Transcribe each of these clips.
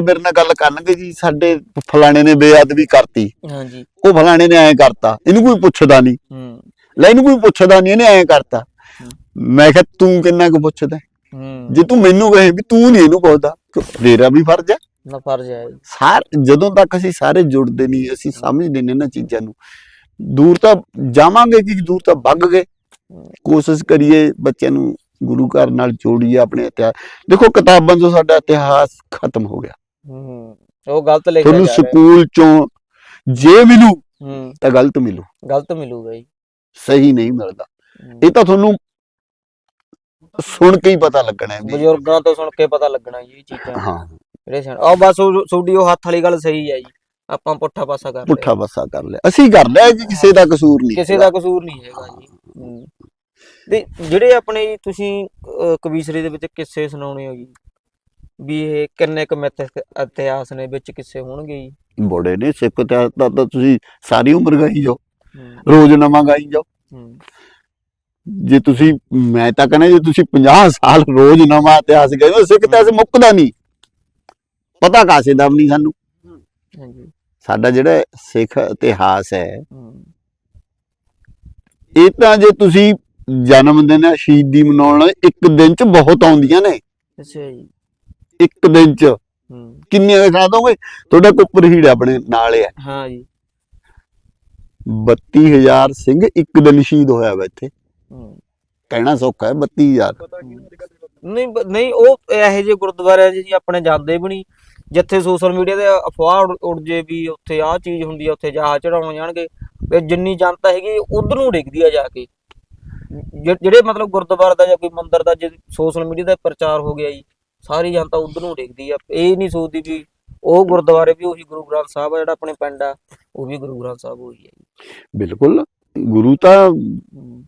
ਮੇਰੇ ਨਾਲ ਗੱਲ ਕਰਨਗੇ ਜੀ ਸਾਡੇ ਫਲਾਣੇ ਨੇ ਬੇਅਦਬੀ ਕਰਤੀ। ਹਾਂਜੀ। ਉਹ ਫਲਾਣੇ ਨੇ ਐਂ ਕਰਤਾ ਇਹਨੂੰ ਕੋਈ ਪੁੱਛਦਾ ਨਹੀਂ। ਹੂੰ। ਲੈ ਇਹਨੂੰ ਕੋਈ ਪੁੱਛਦਾ ਨਹੀਂ ਇਹਨੇ ਐਂ ਕਰਤਾ। ਮੈਂ ਕਿਹਾ ਤੂੰ ਕਿੰਨਾ ਕੁ ਪੁੱਛਦਾ? ਹੈ? ਜੇ ਤੂੰ ਮੈਨੂੰ ਕਹੇ ਵੀ ਤੂੰ ਨਹੀਂ ਇਹਨੂੰ ਪੁੱਛਦਾ ਤੇਰਾ ਵੀ ਫਰਜ਼ ਹੈ। ਨਾ ਫਰਜ਼ ਹੈ ਸਾਰ ਜਦੋਂ ਤੱਕ ਅਸੀਂ ਸਾਰੇ ਜੁੜਦੇ ਨਹੀਂ ਅਸੀਂ ਸਮਝਦੇ ਨਹੀਂ ਇਹਨਾਂ ਚੀਜ਼ਾਂ ਨੂੰ। ਦੂਰ ਤਾਂ ਜਾਵਾਂਗੇ ਕਿ ਦੂਰ ਤਾਂ ਵੱਗ ਗਏ। ਕੋਸ਼ਿਸ਼ ਕਰੀਏ ਬੱਚਿਆਂ ਨੂੰ ਗੁਰੂ ਘਰ ਨਾਲ ਜੋੜੀਏ ਆਪਣੇ ਇਤਿਹਾਸ ਦੇਖੋ ਕਿਤਾਬਾਂ ਤੋਂ ਸਾਡਾ ਇਤਿਹਾਸ ਖਤਮ ਹੋ ਗਿਆ। ਹੂੰ ਉਹ ਗਲਤ ਲਿਖਿਆ ਤੁਹਾਨੂੰ ਜਾ ਰਿਹਾ। ਸਕੂਲ ਚੋਂ ਜੇ ਮਿਲੂ ਹੂੰ। ਤਾਂ ਗਲਤ ਮਿਲੂ। ਗਲਤ ਮਿਲੂਗਾ ਜੀ। ਸਹੀ ਨਹੀਂ ਮਿਲਦਾ। ਹੂੰ। ਇਹ ਤਾਂ ਤੁਹਾਨੂੰ ਸੁਣ ਕੇ ਹੀ ਪਤਾ ਲੱਗਣਾ ਹੈ ਵੀ ਬਜ਼ੁਰਗਾਂ ਤੋਂ ਸੁਣ ਕੇ ਪਤਾ ਲੱਗਣਾ ਜੀ ਇਹ ਚੀਜ਼ਾਂ। ਹਾਂ। ਜਿਹੜੇ ਸਿਆਣੇ ਆ ਬਸ ਉਹ ਤੁਹਾਡੀ ਉਹ ਹੱਥ ਵਾਲੀ ਗੱਲ ਸਹੀ ਹੈ ਜੀ। ਆਪਾਂ ਪੁੱਠਾ ਪਾਸਾ ਕਰ ਪੁੱਠਾ ਲਿਆ ਬੱਸਾ ਕਰ ਲਿਆ। ਅਸੀਂ ਕਰ ਲਿਆ ਜੀ ਕਿਸੇ ਦਾ ਕਸੂਰ ਨਹੀਂ ਕਿਸੇ ਦਾ ਕਸੂਰ ਨਹੀਂ ਹੈਗਾ ਜੀ। ਹੂੰ। ਤੇ ਜਿਹੜੇ ਆਪਣੇ ਜੀ ਤੁਸੀਂ ਅਹ, ਕਵੀਸ਼ਰੀ ਦੇ ਵਿੱਚ ਕਿੱਸੇ ਸੁਣਾਉਣੇ ਹੋ ਜੀ? ਵੀ ਇਹ ਕਿੰਨੇ ਕੁ ਮਿੱਥ ਇਤਿਹਾਸ ਨੇ ਵਿੱਚ ਕਿੱਸੇ ਹੋਣਗੇ ਜੀ? ਬੜੇ ਨੇ ਸਿੱਖ ਇਤਿਹਾਸ ਦਾ ਤਾਂ ਤੁਸੀਂ ਸਾਰੀ ਉਮਰ ਗਾਈ ਜਾਓ। ਰੋਜ਼ ਨਵਾਂ ਗਾਈ ਜਾਓ। ਜੇ ਤੁਸੀਂ ਮੈਂ ਤਾਂ ਕਹਿੰਦਾ ਜੇ ਤੁਸੀਂ 50 ਸਾਲ ਰੋਜ਼ ਨਵਾਂ ਇਤਿਹਾਸ ਹੋ ਸਿੱਖ ਇਤਿਹਾਸ ਮੁੱਕਦਾ ਨਹੀਂ। ਪਤਾ ਕਾਸੇ ਦਾ ਵੀ ਨਹੀਂ ਸਾਨੂੰ। ਹਾਂਜੀ। ਸਾਡਾ ਜਿਹੜਾ ਸਿੱਖ ਇਤਿਹਾਸ ਹੈ ਇਹ ਤਾਂ ਜੇ ਤੁਸੀਂ ਜਨਮ ਦਿਨ ਸ਼ਹੀਦੀ ਮਨਾਉਣ ਇੱਕ ਦਿਨ ਚ ਬਹੁਤ ਆਉਂਦੀਆਂ ਨੇ। ਅੱਛਾ ਜੀ। ਇੱਕ ਦਿਨ ਚ। ਹੂੰ। ਕਿੰਨੀਆਂ ਦਿਖਾ ਦੋਗੇ? ਤੁਹਾਡਾ ਕੁੱਪਰ ਹੀੜ ਆਪਣੇ ਨਾਲ ਹੈ ਹਾਂ। ਜੀ। 32000 ਸਿੰਘ ਇੱਕ ਦਿਨ ਸ਼ਹੀਦ ਹੋਇਆ ਵਾ ਇੱਥੇ। ਹੂੰ। ਕਹਿਣਾ ਸੌਖਾ ਹੈ 32000 ਨਹੀਂ ਬ- ਨਹੀਂ ਉਹ ਇਹੋ ਜਿਹੇ ਗੁਰਦੁਆਰੇ ਆ ਜੀ ਆਪਣੇ ਜਾਂਦੇ ਵੀ ਨਹੀਂ। ਜਿੱਥੇ ਸੋਸ਼ਲ ਮੀਡੀਆ ਤੇ ਅਫਵਾਹ ਉੜ- ਉੜ ਜੇ ਵੀ ਉੱਥੇ ਆਹ ਚੀਜ਼ ਹੁੰਦੀ ਆ ਉੱਥੇ ਜਹਾਜ਼ ਚੜਾਉਣ ਜਾਣਗੇ। ਤੇ ਜਿੰਨੀ ਜਨਤਾ ਹੈਗੀ ਉਧਰ ਨੂੰ ਡਿੱਗਦੀ ਆ ਜਾ ਕੇ। ਜਿ- ਜਿਹੜੇ ਮਤਲਬ ਗੁਰਦੁਆਰਾ ਦਾ ਜਾਂ ਕੋਈ ਮੰਦਿਰ ਦਾ ਜੇ ਸੋਸ਼ਲ ਮੀਡੀਆ ਤੇ ਪ੍ਰਚਾਰ ਹੋ ਗਿਆ ਜੀ ਸਾਰੀ ਜਨਤਾ ਉਧਰ ਨੂੰ ਡਿੱਗਦੀ ਆ। ਇਹ ਨਹੀਂ ਸੋਚਦੀ ਵੀ ਉਹ ਗੁਰਦੁਆਰੇ ਵੀ ਉਹੀ ਗੁਰੂ ਗ੍ਰੰਥ ਸਾਹਿਬ ਆ ਜਿਹੜਾ ਆਪਣੇ ਪਿੰਡ ਆ ਉਹ ਵੀ ਗੁਰੂ ਗ੍ਰੰਥ ਸਾਹਿਬ ਉਹੀ ਹੈ ਜੀ। ਬਿਲਕੁਲ ਗੁਰੂ ਤਾਂ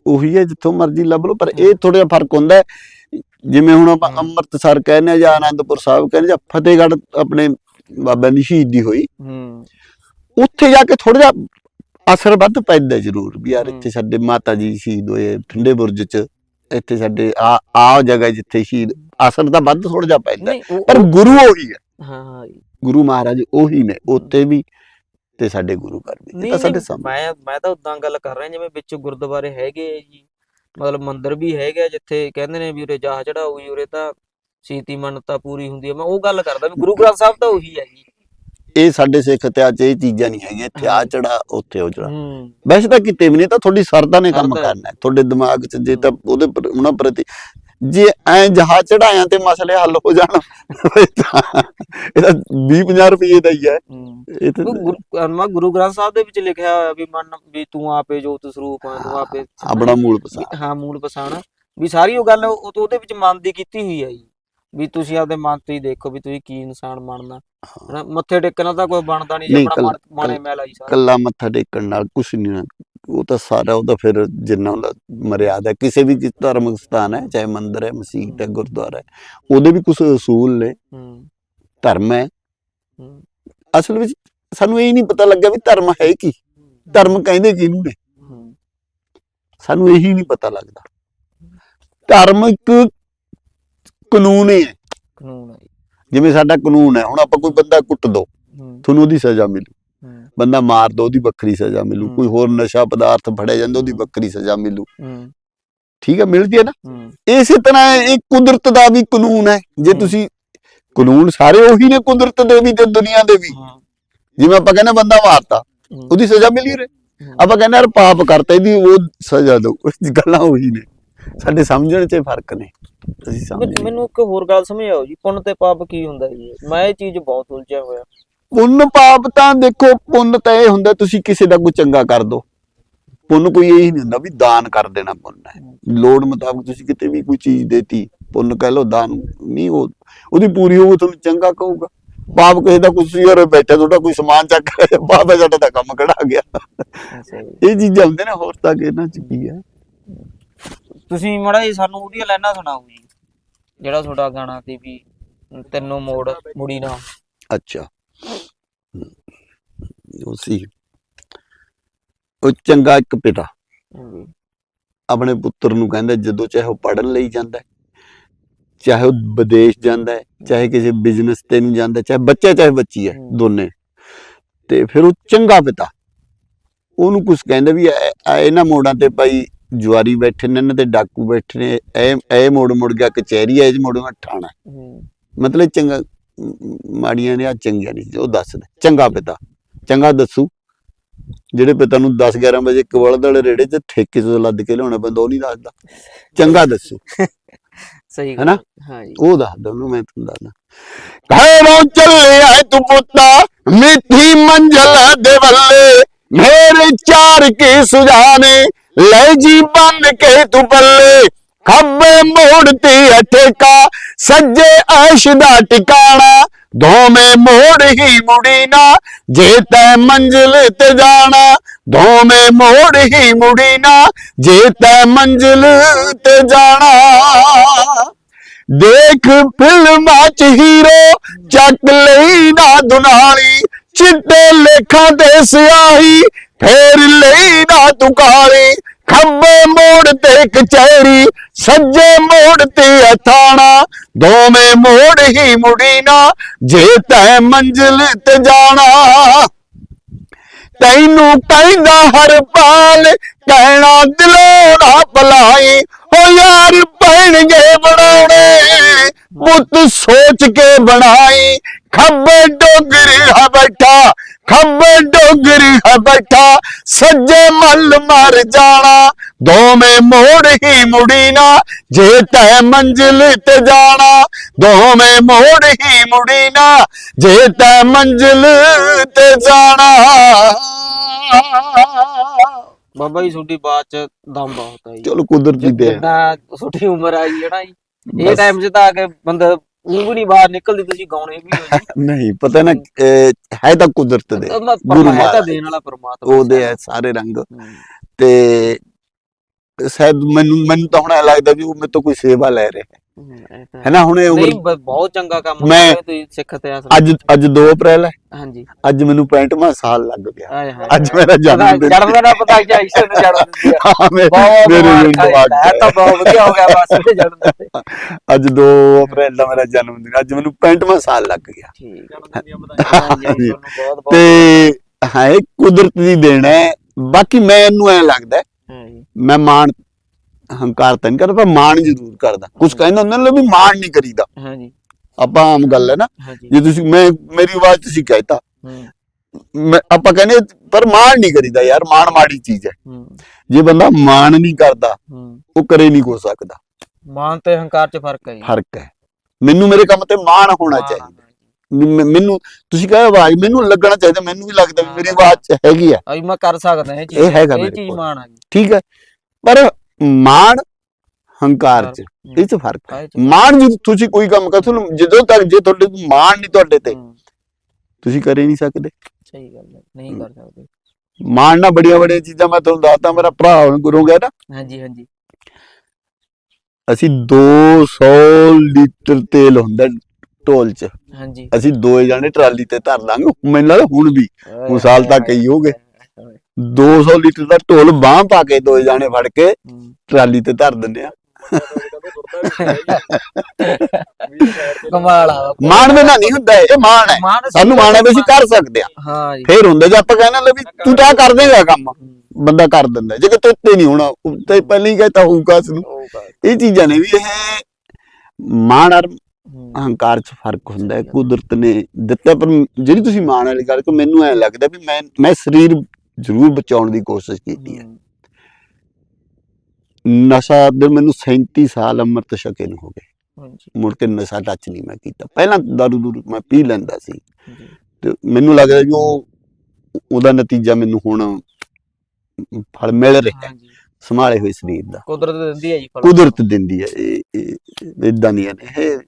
ਉਹੀ ਹੈ ਜਿੱਥੋਂ ਮਰਜ਼ੀ ਲੱਭ ਲਓ ਪਰ ਇਹ ਥੋੜਾ ਜਿਹਾ ਫ਼ਰਕ ਹੁੰਦਾ ਹੈ। ਜਿਵੇਂ ਹੁਣ ਆਪਾਂ। ਅੰਮ੍ਰਿਤਸਰ ਕਹਿੰਦੇ ਆ ਜਾਂ ਆਨੰਦਪੁਰ ਸਾਹਿਬ ਕਹਿੰਦੇ ਜਾਂ ਫਤਿਹਗੜ੍ਹ ਆਪਣੇ ਬਾਬਿਆਂ ਦੀ ਸ਼ਹੀਦੀ ਹੋਈ ਹੂੰ। ਉੱਥੇ ਜਾ ਕੇ ਥੋੜਾ ਜਿਹਾ ਅਸਰ ਵੱਧ ਪੈਂਦਾ ਜ਼ਰੂਰ ਵੀ ਯਾਰ। ਇੱਥੇ ਸਾਡੇ ਮਾਤਾ ਜੀ ਸ਼ਹੀਦ ਹੋਏ ਠੰਡੇ ਬੁਰਜ ਚ ਇੱਥੇ ਸਾਡੇ ਆ ਆ ਜਗ੍ਹਾ ਜਿੱਥੇ ਸ਼ਹੀਦ ਅਸਰ ਤਾਂ ਵੱਧ ਥੋੜਾ ਜਿਹਾ ਪੈਂਦਾ ਨਹੀਂ ਉਹ- ਪਰ ਗੁਰੂ ਉਹੀ ਹੈ। ਹਾਂ ਹਾਂ ਜੀ। ਗੁਰੂ ਮਹਾਰਾਜ ਉਹੀ ਨੇ ਉੱਥੇ ਵੀ ਤੇ ਸਾਡੇ ਗੁਰੂ ਘਰ ਵੀ ਇਹ ਨਹੀਂ ਤਾਂ ਸਾਡੇ ਨਹੀਂ, ਸਾਹਮਣੇ। ਮੈਂ ਮੈਂ ਤਾਂ ਉਦਾਂ ਗੱਲ ਕਰ ਰਿਹਾ ਜਿਵੇਂ ਵਿੱਚ ਗੁਰਦੁਆਰੇ ਹੈਗੇ ਆ ਜੀ ਮਤਲਬ ਮੰਦਿਰ ਵੀ ਹੈਗੇ ਆ ਜਿੱਥੇ ਕਹਿੰਦੇ ਨੇ ਵੀ ਉਰੇ ਜਹਾਜ਼ ਚੜਾਉਗੀ ਉਰੇ ਤਾਂ ਸੀਤੀ ਮੰਨਤਾ ਪੂਰੀ ਹੁੰਦੀ ਹੈ ਮੈਂ ਉਹ ਗੱਲ ਕਰਦਾ ਵੀ ਗੁਰੂ ਗ੍ਰੰਥ ਸਾਹਿਬ ਤਾਂ ਉਹੀ ਹੈ ਜੀ। ਇਹ ਸਾਡੇ ਸਿੱਖ ਇਤਿਹਾਸ 'ਚ ਇਹ ਚੀਜ਼ਾਂ ਨਹੀਂ ਹੈਗੀਆਂ ਇੱਥੇ ਆ। ਚੜਾ ਉੱਥੇ ਉਹ ਚੜਾ ਹੂੰ। ਵੈਸੇ ਤਾਂ ਕਿਤੇ ਵੀ ਨਹੀਂ ਤਾਂ ਤੁਹਾਡੀ ਸਰਦਾ ਨੇ ਕੰਮ ਸਰਦਾ ਹੈ। ਕਰਨਾ ਹੈ। ਤੁਹਾਡੇ ਦਿਮਾਗ 'ਚ ਜੇ ਤਾਂ ਉਹਦੇ ਪਰ- ਉਹਨਾਂ ਪ੍ਰਤੀ ਜੇ ਐ ਜਹਾਜ਼ ਚੜਾਇਆ ਤੇ ਮਸਲੇ ਹੱਲ ਹੋ ਜਾਣ ਇਹ ਤਾਂ ਇਹ ਤਾਂ 20 50 ਰੁਪਏ ਦਾ ਹੀ ਹੈ। ਹੂੰ। ਇਹ ਤਾਂ ਗੁਰੂ ਗੁਰੂ ਗ੍ਰੰਥ ਸਾਹਿਬ ਦੇ ਵਿੱਚ ਲਿਖਿਆ ਹੋਇਆ ਵੀ ਮਨ ਵੀ ਤੂੰ ਆਪੇ ਜੋਤ ਸਰੂਪ ਆ ਤੂੰ ਆਪੇ ਆਪਣਾ ਮੂਲ ਪਸੰਦ ਹਾਂ ਮੂਲ ਪਛਾਣ। ਵੀ ਸਾਰੀ ਉਹ ਗੱਲ ਉਹ ਤੋਂ ਉਹਦੇ ਵਿੱਚ ਮਨ ਦੀ ਕੀਤੀ ਹੋਈ ਹੈ ਜੀ। ਵੀ ਤੁਸੀਂ ਆਪਦੇ ਮਨ ਤੋਂ ਹੀ ਦੇਖੋ ਵੀ ਤੁਸੀਂ ਕੀ ਇਨਸਾਨ ਬਣਨਾ। ਹਨਾ ਮੱਥੇ ਟੇਕਣਾ ਤਾਂ ਕੋਈ ਬਣਦਾ ਨਹੀਂ ਜੀ ਆਪਣਾ ਮਨ ਮਾਣੇ ਮੈਲਾ ਜੀ ਸਾਰਾ। ਕੱਲਾ ਮੱਥਾ ਟੇਕਣ ਨਾਲ ਕੁਝ ਨਹੀਂ ਉਹ ਤਾਂ ਸਾਰਾ ਉਹਦਾ ਫਿਰ ਜਿੰਨਾ ਉਹਦਾ ਮਰਿਆਦਾ। ਕਿਸੇ ਵੀ ਧਾਰਮਿਕ ਸਥਾਨ ਹੈ ਚਾਹੇ ਮੰਦਿਰ ਹੈ ਮਸਜਿਦ ਹੈ ਗੁਰਦੁਆਰਾ ਹੈ ਉਹਦੇ ਵੀ ਕੁਝ ਅਸੂਲ ਨੇ। ਧਰਮ ਹੈ। ਅਸਲ ਵਿੱਚ ਸਾਨੂੰ ਇਹ ਨਹੀਂ ਪਤਾ ਲੱਗਿਆ ਵੀ ਧਰਮ ਹੈ ਕੀ। ਧਰਮ ਕਹਿੰਦੇ ਕਿਹਨੂੰ ਨੇ? ਸਾਨੂੰ ਇਹੀ ਨਹੀਂ ਪਤਾ ਲੱਗਦਾ। ਧਰਮ ਇੱਕ ਕਾਨੂੰਨ ਹੈ ਕਾਨੂੰਨ ਹੈ। ਜਿਵੇਂ ਸਾਡਾ ਕਾਨੂੰਨ ਹੈ ਹੁਣ ਆਪਾਂ ਕੋਈ ਬੰਦਾ ਕੁੱਟ ਦੋ ਤੁਹਾਨੂੰ ਉਹਦੀ ਸਜ਼ਾ ਮਿਲੂ। ਬੰਦਾ ਮਾਰ ਦੋ ਉਹਦੀ ਵੱਖਰੀ ਸਜ਼ਾ ਮਿਲੂ। ਕੋਈ ਹੋਰ ਨਸ਼ਾ ਪਦਾਰਥ ਫੜਿਆ ਜਾਂਦਾ ਉਹਦੀ ਵੱਖਰੀ ਸਜ਼ਾ ਮਿਲੂ। ਠੀਕ ਹੈ ਮਿਲਦੀ ਹੈ ਨਾ? ਇਸੇ ਤਰ੍ਹਾਂ ਇਹ ਕੁਦਰਤ ਦਾ ਵੀ ਕਾਨੂੰਨ ਹੈ। ਜੇ। ਤੁਸੀਂ ਕਾਨੂੰਨ ਸਾਰੇ ਉਹੀ ਨੇ ਕੁਦਰਤ ਦੇ ਵੀ ਤੇ ਦੁਨੀਆ ਦੇ ਵੀ। ਜਿਵੇਂ ਆਪਾਂ ਕਹਿੰਦੇ ਬੰਦਾ ਮਾਰਤਾ ਉਹਦੀ ਸਜ਼ਾ ਮਿਲੀ ਰੇ। ਆਪਾਂ ਕਹਿੰਦੇ ਯਾਰ ਪਾਪ ਕਰਤਾ ਇਹਦੀ ਉਹ ਸਜ਼ਾ ਦੋ ਗੱਲਾਂ ਉਹੀ ਨੇ। ਸਾਡੇ ਸਮਝਣ 'ਚ ਫ਼ਰਕ ਨੇ। ਮੈਨ- ਸਮਝ ਮੈਨੂੰ ਇੱਕ ਹੋਰ ਗੱਲ ਸਮਝਾਓ ਜੀ ਪੁੰਨ ਤੇ ਪਾਪ ਕੀ ਹੁੰਦਾ ਜੀ? ਮੈਂ ਇਹ ਚੀਜ਼ ਬਹੁਤ ਉਲਝਿਆ ਹੋਇਆ। ਪੁੰਨ ਪਾਪ ਤਾਂ ਦੇਖੋ ਪੁੰਨ ਤਾਂ ਇਹ ਹੁੰਦਾ ਤੁਸੀਂ ਕਿਸੇ ਦਾ ਕੋਈ ਚੰਗਾ ਕਰ ਦੋ। ਪੁੰਨ ਕੋਈ ਇਹ ਨਹੀਂ ਹੁੰਦਾ ਵੀ ਦਾਨ ਕਰ ਦੇਣਾ ਪੁੰਨ ਹੈ। ਲੋੜ ਮੁਤਾਬਕ ਤੁਸੀਂ ਕਿਤੇ ਵੀ ਕੋਈ ਚੀਜ਼ ਦੇਤੀ ਪੁੰਨ ਕਹਿ ਲਓ ਦਾਨ ਨਹੀਂ ਉਹ ਉਹਦੀ ਪੂਰੀ ਹੋਊ ਤੁਹਾਨੂੰ ਚੰਗਾ ਕਹੂਗਾ। ਪਾਪ ਕਿਸੇ ਦਾ ਕੁਛ ਯਾਰ ਬੈਠਾ ਤੁਹਾਡਾ ਕੋਈ ਸਮਾਨ ਚੱਕ ਹੈ ਸਾਡਾ ਤਾਂ ਕੰਮ ਕਿਹੜਾ ਗਿਆ। ਇਹ ਚੀਜ਼ਾਂ ਹੁੰਦੇ ਨੇ ਹੋਰ ਤਾਂ ਕਿ ਇਹਨਾਂ ਚ ਕੀ ਹੈ। ਤੁਸੀਂ ਮੜਾ ਜੀ ਸਾਨੂੰ ਉਹਦੀਆਂ ਲਾਈਨਾਂ ਸੁਣਾਓ ਜੀ ਜਿਹੜਾ ਤੁਹਾਡਾ ਗਾਣਾ ਸੀ ਵੀ ਤੈਨੂੰ ਮੋੜ ਮੁੜੀ ਨਾ। ਅੱਛਾ। ਉਹ ਸੀ। ਉਹ ਚੰਗਾ ਇੱਕ ਪਿਤਾ। ਆਪਣੇ ਪੁੱਤਰ ਨੂੰ ਕਹਿੰਦਾ ਜਦੋਂ ਚਾਹੇ ਉਹ ਪੜਨ ਲਈ ਜਾਂਦਾ ਚਾਹੇ ਉਹ ਵਿਦੇਸ਼ ਜਾਂਦਾ ਹੈ ਚਾਹੇ ਕਿਸੇ ਬਿਜ਼ਨਸ ਤੇ ਨੂੰ ਜਾਂਦਾ ਚਾਹੇ ਬੱਚਾ ਚਾਹੇ ਬੱਚੀ ਹੈ। ਦੋਨੇ। ਤੇ ਫਿਰ ਉਹ ਚੰਗਾ ਪਿਤਾ। ਉਹਨੂੰ ਕੁਝ ਕਹਿੰਦਾ ਵੀ ਇਹ- ਇਹ ਇਹਨਾਂ ਮੋੜਾਂ ਤੇ ਭਾਈ ਜੁਆਰੀ ਬੈਠੇ ਨੇ ਇਹਨਾਂ ਤੇ ਡਾਕੂ ਬੈਠੇ ਨੇ ਇਹ ਇਹ ਮੋੜ ਮੁੜ ਗਿਆ ਕਚਹਿਰੀ ਹੈ ਇਹ ਮੋੜ ਮੁੜ ਠਾਣਾ ਮਤਲਬ ਚੰਗਾ ਮਾੜੀਆਂ ਨੇ ਆ ਚੰਗੀਆਂ ਨਹੀਂ ਉਹ ਦੱਸਦਾ ਚੰਗਾ ਪਿਤਾ ਚੰਗਾ ਦੱਸੂ। ਜਿਹੜੇ ਪਿਤਾ ਨੂੰ 10 11 ਵਜੇ ਕਵਲ ਦਲ ਰੇੜੇ 'ਚ ਠੇਕੇ ਤੋਂ ਲੱਦ ਕੇ ਲਿਆਉਣਾ ਪੈਂਦਾ ਉਹ ਨਹੀਂ ਦੱਸਦਾ। ਚੰਗਾ ਦੱਸੂ। ਸਹੀ? ਹਾਂ। ਜੀ। ਉਹ ਦੱਸਦਾ ਉਹਨੂੰ ਮੈਂ ਤੁਹਾਨੂੰ ਦੱਸਦਾ। ਘਰੋਂ ਚੱਲਿਆ ਤੂੰ ਪੁੱਤਾ ਮਿੱਠੀ ਮੰਜ਼ਲ ਦੇ ਵੱਲੇ ਮੇਰੇ ਚਾਰ ਕੇ ਸੁਝਾਨੇ ਲੈ ਜੀ ਬਨ ਕੇ ਤੂੰ ਬੱਲੇ ਖੱਬੇ ਮੋੜ ਤੇ ਅਟੇਕਾ ਸੱਜੇ ਅਸ਼ ਦਾ ਟਿਕਾਣਾ। ਦੋਵੇਂ ਮੋੜ ਹੀ ਮੁੜੀਨਾ ਜੇ ਤੈ ਮੰਜ਼ਿਲ ਤੇ ਜਾਣਾ। ਦੋਵੇਂ ਮੋੜ ਹੀ ਮੁੜੀਨਾ ਜੇ ਤੈ ਮੰਜ਼ਿਲ ਤੇ ਜਾਣਾ। ਦੇਖ ਫਿਲਮਾਂ ਚ ਹੀਰੋ ਚੱਕ ਲਈ ਨਾ ਦੁਨਾਲੀ, ਚਿੱਟੇ ਲੇਖਾਂ ਤੇ ਸਿਆਹੀ, ਫੇਰ ਲਈ ਨਾ ਤੂੰ ਕਾਲੀ। ਖੱਬੇ ਮੋੜ ਤੇ ਕਚਹਿਰੀ ਸੱਜੇ ਮੋੜ ਤੇ ਅਥਾਣਾ, ਦੋਵੇਂ ਮੋੜ ਹੀ ਮੁੜੀਨਾ, ਜੇ ਤੈ ਮੰਜ਼ਿਲ ਤੇ ਜਾਣਾ। ਤੈਨੂੰ ਕਹਿੰਦਾ ਹਰ ਪਾਲ, ਕਹਿਣਾ ਦਿਲੋਂ ਨਾ ਭਲਾਈ ਹੋ ਯਾਰ ਪੈਣਗੇ ਬਣਾਉਣੇ, ਪੁੱਤ ਸੋਚ ਕੇ ਬਣਾਈ। ਖੱਬੇ ਡੋਗਰੀ ਹਾ ਬੈਠਾ, ਖੱਬੇ ਡੋਗਰੀ ਹਾ ਬੈਠਾ, ਸੱਜੇ ਮੱਲ ਮਰ ਜਾਣਾ ਦੋਵੇਂ ਮੋੜ ਹੀ ਮੁੜੀ ਨਾ ਜੇ ਤੈ ਮੰਜ਼ਿਲ ਤੇ ਜਾਣਾ ਦੋਵੇਂ ਮੋੜ ਹੀ ਮੁੜੀ ਨਾ ਜੇ ਤੈ ਮੰਜ਼ਿਲ ਤੇ ਜਾਣਾ। ਬਾਬਾ ਜੀ ਤੁਹਾਡੀ ਬਾਤ ਚ ਦਮ ਬਹੁਤ ਹੈ ਜੀ। ਚਲੋ ਕੁਦਰਤੀ ਦੇ ਜਿੱਦਾਂ ਤੁਹਾਡੀ ਉਮਰ ਆਈ ਹੈ ਨਾ ਜੀ। ਇਹ। ਟਾਈਮ 'ਚ ਤਾਂ ਆ ਕੇ ਬੰਦਾ ਉਹ ਵੀ ਨਹੀਂ ਬਾਹਰ ਨਿਕਲਦੀ ਤੁਸੀਂ ਗਾਉਣੇ ਵੀ ਹੋ ਜੀ। ਨਹੀਂ ਪਤਾ ਨਾ ਹੈ। ਤਾਂ ਕੁਦਰਤ ਦੇ ਗੁਰੂ ਪਰਮਾ ਹੈ ਤਾਂ ਮਹਾਰਾਜ। ਦੇਣ ਵਾਲਾ ਪਰਮਾਤਮਾ ਉਹਦੇ ਹੈ। ਸਾਰੇ ਰੰਗ। ਤੇ ਸ਼ਾਇਦ ਮੈਨੂੰ ਮੈਨੂੰ ਤਾਂ ਹੁਣ ਇਹ ਲੱਗਦਾ ਵੀ ਉਹ ਮੇਰੇ ਤੋਂ ਕੋਈ ਸੇਵਾ ਲੈ ਰਿਹਾ। ਹੈ ਤਾਂ ਨਾ ਹੁਣ ਇਹ ਨਹੀਂ ਉਮਰ ਬ- ਬਹੁਤ ਚੰਗਾ ਕੰਮ ਮੈਂ- ਹੋਇਆ ਤੁਸੀਂ ਸਿੱਖ ਇਤਿਹਾਸ ਅੱਜ ਅੱਜ 2 ਅਪ੍ਰੈਲ ਹੈ। ਹਾਂਜੀ। ਅੱਜ ਮੈਨੂੰ 65ਵਾਂ ਸਾਲ ਲੱਗ ਗਿਆ। ਹਾਏ ਹਾਏ ਅੱਜ ਮੇਰਾ ਜਨਮ ਦਿਨ ਜਨਮ ਦਿਨ ਪਤਾ ਕਿ ਆਇਸ਼ਾ ਨੂੰ ਜਨਮ ਦਿਨ ਸੀ। ਹਾਂ, ਮੇ- ਬਹੁਤ ਮੇਰੇ ਮੁਬਾਰਕ ਜਨਮ ਹੈ ਦਿਨ ਇਹ ਤਾਂ ਬਹੁਤ ਵਧੀਆ ਹੋ ਗਿਆ ਬਸ ਜਨਮ ਦਿਨ ਤੇ। ਅੱਜ 2 ਅਪ੍ਰੈਲ ਦਾ ਮੇਰਾ ਜਨਮ ਦਿਨ ਅੱਜ ਮੈਨੂੰ 65ਵਾਂ ਸਾਲ ਲੱਗ ਗਿਆ। ਠੀਕ। ਹਾਂਜੀ, ਤੁਹਾਨੂੰ ਬਹੁਤ ਬਹੁਤ ਤੇ ਹਾਂ ਇਹ ਕੁਦਰਤ ਦੀ ਦੇਣ ਹੈ। ਬਾਕੀ ਮੈਨੂੰ ਐ ਲੱਗਦਾ ਹੈ, ਮੈਂ ਮਾਣ ਹੰਕਾਰ ਤਾਂ ਨਹੀਂ ਕਰਦਾ ਪਰ ਮਾਣ ਜ਼ਰੂਰ ਕਰਦਾ। ਕੁਝ ਕਹਿੰਦਾ ਹੁੰਦਾ ਨਾ ਵੀ ਮਾਣ ਨਹੀਂ ਕਰੀਦਾ। ਆਪਾਂ ਆਮ ਗੱਲ ਹੈ ਨਾ ਜੀ ਤੁਸੀਂ ਮੈਂ ਮੇਰੀ ਆਵਾਜ਼ ਤੁਸੀਂ ਕਹਿਤਾ। ਮੈਂ ਆਪਾਂ ਕਹਿੰਦੇ ਪਰ ਮਾਣ ਨਹੀਂ ਕਰੀਦਾ ਯਾਰ ਮਾਣ ਮਾੜੀ ਚੀਜ਼ ਹੈ। ਜੇ ਬੰਦਾ ਮਾਣ ਨਹੀਂ ਕਰਦਾ ਉਹ ਕਰੇ ਨਹੀਂ ਹੋ ਸਕਦਾ। ਮਾਨ ਤੇ ਹੰਕਾਰ 'ਚ ਫ਼ਰਕ ਹੈ ਫ਼ਰਕ ਹੈ। ਮੈਨੂੰ ਮੇਰੇ ਕੰਮ ਤੇ ਮਾਣ ਹੋਣਾ ਚਾਹੀਦਾ। ਮੈਂ- ਮੈਨੂੰ ਤੁਸੀਂ ਕਹੇ ਆਵਾਜ਼ ਮੈਨੂੰ ਲੱਗਣਾ ਚਾਹੀਦਾ ਮੈਨੂੰ ਵੀ ਲੱਗਦਾ ਵੀ ਮੇਰੀ ਆਵਾਜ਼ 'ਚ ਹੈਗੀ ਆ। ਅਈ ਮੈਂ ਕਰ ਸਕਦਾ ਇਹ ਚੀਜ਼ ਇਹ ਹੈਗਾ ਇਹ ਮੇਰੇ ਚੀਜ਼ ਕੋਲ। ਮਾਨ ਆ ਜੀ। ਠੀਕ ਹੈ ਪਰ ਮਾਣ ਹੰਕਾਰ 'ਚ ਇਹ 'ਚ ਫ਼ਰਕ ਹੈ ਇਹ ਮਾਣ ਜੇ ਤੁਸੀਂ ਕੋਈ ਕੰਮ ਕਰ ਤੁਹਾਨੂੰ ਜਦੋਂ ਤੱਕ ਜੇ ਤੁਹਾਡੇ ਕੋਲ ਮਾਣ ਨਹੀਂ ਤੁਹਾਡੇ ਤੇ ਤੁਸੀਂ ਕਰ ਹੀ ਨਹੀਂ ਸਕਦੇ। ਸਹੀ ਗੱਲ ਹੈ ਨਹੀਂ ਕਰ ਸਕਦੇ। ਮਾਣ ਨਾਲ ਬੜੀਆਂ ਬੜੀਆਂ ਚੀਜ਼ਾਂ ਮੈਂ ਤੁਹਾਨੂੰ ਦੱਸਦਾ ਮੇਰਾ ਭਰਾ ਹੁਣ ਗੁਰੂ ਗਿਆ ਨਾ। ਹਾਂਜੀ ਹਾਂਜੀ। ਅਸੀਂ 200 ਲੀਟਰ ਤੇਲ ਹੁੰਦਾ ਢੋਲ 'ਚ। ਹਾਂਜੀ। ਅਸੀਂ ਦੋਏ ਜਾਣੇ ਟਰਾਲੀ ਤੇ ਧਰ ਲਾਂਗੇ ਮੈਨੂੰ ਲੱਗਦਾ ਹੁਣ ਵੀ ਹੁਣ ਸਾਲ ਤੱਕ ਕਈ ਹੋ ਗਏ। 200 ਲੀਟਰ ਦਾ ਢੋਲ ਬਾਹ ਪਾ ਕੇ ਦੋਏ ਜਾਣੇ ਫੜ ਕੇ। ਟਰਾਲੀ ਤੇ ਧਰ ਦਿੰਦੇ ਆ। ਕਮਾਲ ਆ ਮਾਣ ਦੇ ਨਾਲ ਨਹੀਂ ਹੁੰਦਾ ਇਹ ਮਾਣ ਹੈ। ਮਾਣ ਸਾਨੂੰ ਮਾਣ ਹੈ ਵੀ ਅਸੀਂ ਕਰ ਸਕਦੇ ਆ। ਹਾਂ ਜੀ। ਫੇਰ ਹੁੰਦਾ ਜੇ ਆਪਾਂ ਕਹਿੰਦੇ ਲੈ ਵੀ ਤੂੰ ਤਾਂ ਕਰ ਦੇਗਾ ਕੰਮ ਬੰਦਾ ਕਰ ਦਿੰਦਾ। ਜੇ ਕਿਤੇ ਉੱਤੇ ਨਹੀਂ ਹੋਣਾ ਉੱਤੇ ਪਹਿਲਾਂ ਹੀ ਕਹਤਾ ਹੋਊਗਾ ਇਸ ਨੂੰ ਇਹ ਚੀਜ਼ਾਂ ਨੇ ਵੀ ਇਹ ਮਾਣ ਔਰ ਅਹੰਕਾਰ 'ਚ ਫ਼ਰਕ ਹੁੰਦਾ ਹੈ ਕੁਦਰਤ ਨੇ ਦਿੱਤਾ ਪਰ ਜਿਹੜੀ ਤੁਸੀਂ ਮਾਣ ਵਾਲੀ ਗੱਲ ਕਿ ਮੈਨੂੰ ਐ ਲੱਗਦਾ ਵੀ ਮੈਂ ਮੈਂ ਸਰੀਰ ਜ਼ਰੂਰ ਬਚਾਉਣ ਦੀ ਕੋਸ਼ਿਸ਼ ਕੀਤੀ ਹੈ। ਹੂੰ, ਨਸ਼ਾ ਦੇ ਮੈਨੂੰ 37 ਸਾਲ ਅੰਮ੍ਰਿਤ ਛਕੇ ਨੂੰ ਹੋ ਗਏ। ਹਾਂਜੀ, ਮੁੜ ਕੇ ਨਸ਼ਾ ਟੱਚ ਨਹੀਂ ਮੈਂ ਕੀਤਾ। ਪਹਿਲਾਂ ਦਾਰੂ ਦੂਰੂ ਮੈਂ ਪੀ ਲੈਂਦਾ ਸੀ। ਜੀ, ਤੇ ਮੈਨੂੰ ਲੱਗਦਾ ਉਹ ਉਹਦਾ ਨਤੀਜਾ ਮੈਨੂੰ ਹੁਣ ਫਲ ਮਿਲ ਰਿਹਾ ਹੈ। ਸੰਭਾਲੇ ਹੋਏ ਸਰੀਰ ਦਾ। ਕੁਦਰਤ ਦਿੰਦੀ ਹੈ ਜੀ ਫਲ। ਕੁਦਰਤ ਦਿੰਦੀ ਹੈ। ਇਹ ਇਦਾਂ ਦੀਆਂ ਨੇ। ਇਹ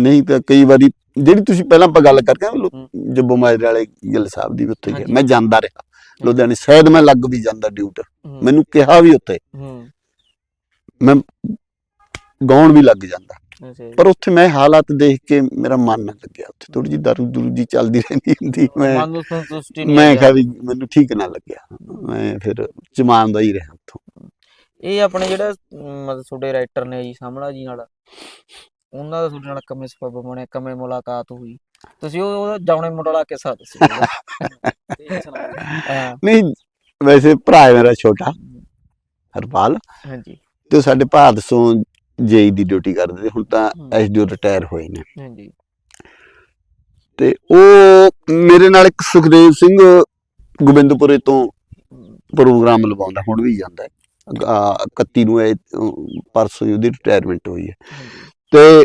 ਨਹੀਂ ਤਾਂ ਕਈ ਵਾਰੀ ਜਿਹੜੀ ਤੁਸੀਂ ਪਹਿਲਾਂ ਆਪਾਂ ਗੱਲ ਕਰਕੇ ਆਏ ਲੋ- ਜੱਬੋ ਮਾਜਰੇ ਵਾਲੇ ਗਿੱਲ ਸਾਹਿਬ ਦੀ ਵੀ ਉੱਥੇ ਗਿਆ ਹਾਂਜੀ। ਮੈਂ ਜਾਂਦਾ ਰਿਹਾ। ਲੁਧਿਆਣੇ ਸ਼ਾਇਦ ਮੈਂ ਲੱਗ ਵੀ ਜਾਂਦਾ ਡਿਊਟ ਹੂੰ, ਮੈਨੂੰ ਕਿਹਾ ਵੀ ਉੱਥੇ। ਹੂੰ। ਮੈਂ ਗਾਉਣ ਵੀ ਲੱਗ ਜਾਂਦਾ। ਅੱਛਾ ਜੀ। ਪਰ ਉੱਥੇ ਮੈਂ ਹਾਲਾਤ ਦੇਖ ਕੇ ਮੇਰਾ ਮਨ ਨਾ ਲੱਗਿਆ। ਉੱਥੇ ਥੋੜੀ ਜਿਹੀ ਦਾਰੂ ਦੂਰੂ ਜੀ ਚੱਲਦੀ ਰਹਿੰਦੀ ਹੁੰਦੀ। ਮੈਂ ਮਨ ਨੂੰ ਸੰਤੁਸ਼ਟੀ ਨਹੀਂ ਮੈਂ ਹੈ ਕਿਹਾ ਵੀ ਮੈਨੂੰ ਠੀਕ ਨਾ ਲੱਗਿਆ। ਮੈਂ ਫਿਰ ਜਮਾਨਦਾ ਹੀ ਰਿਹਾ ਉੱਥੋਂ। ਇਹ ਆਪਣੇ ਜਿਹੜਾ ਅਮ, ਮਤਲਬ ਤੁਹਾਡੇ ਰਾਈਟਰ ਨੇ ਜੀ ਸਾਹਮਣਾ ਜੀ ਨਾਲ। ਉਹਨਾਂ ਦਾ ਤੁਹਾਡੇ ਨਾਲ ਕਿਵੇਂ ਸਬਬ ਬਣਿਆ ਕਿਵੇਂ ਮੁਲਾਕਾਤ ਹੋਈ। ਤੁਸੀਂ ਉਹ ਉਹਦਾ ਜਾਉਣੇ ਮੁੰਡਾ ਵਾਲਾ ਕਿੱਸਾ ਦੱਸੋ ਹਾਂ। ਨਹੀਂ ਵੈਸੇ ਭਰਾ ਹੈ ਮੇਰਾ ਛੋਟਾ ਹਰਪਾਲ। ਹਾਂਜੀ। ਤੇ ਸਾਡੇ ਭਾਰਤ ਤੋਂ ਜੇਈ ਦੀ ਡਿਊਟੀ ਕਰਦੇ ਤੇ ਹੁਣ ਤਾਂ। ਐਸਡੀਓ ਰਿਟਾਇਰ ਹੋਏ ਨੇ। ਹਾਂਜੀ। ਤੇ ਉਹ ਮੇਰੇ ਨਾਲ ਇੱਕ ਸੁਖਦੇਵ ਸਿੰਘ ਗੋਬਿੰਦਪੁਰੇ ਤੋਂ ਪ੍ਰੋਗਰਾਮ ਲਵਾਉਂਦਾ ਹੁਣ ਵੀ ਜਾਂਦਾ ਹੈ। ਅਹ 31 ਨੂੰ ਇਹ ਪਰਸੋਂ ਉਹਦੀ ਰਿਟਾਇਰਮੈਂਟ ਹੋਈ ਹੈ। ਹਾਂਜੀ ਤੇ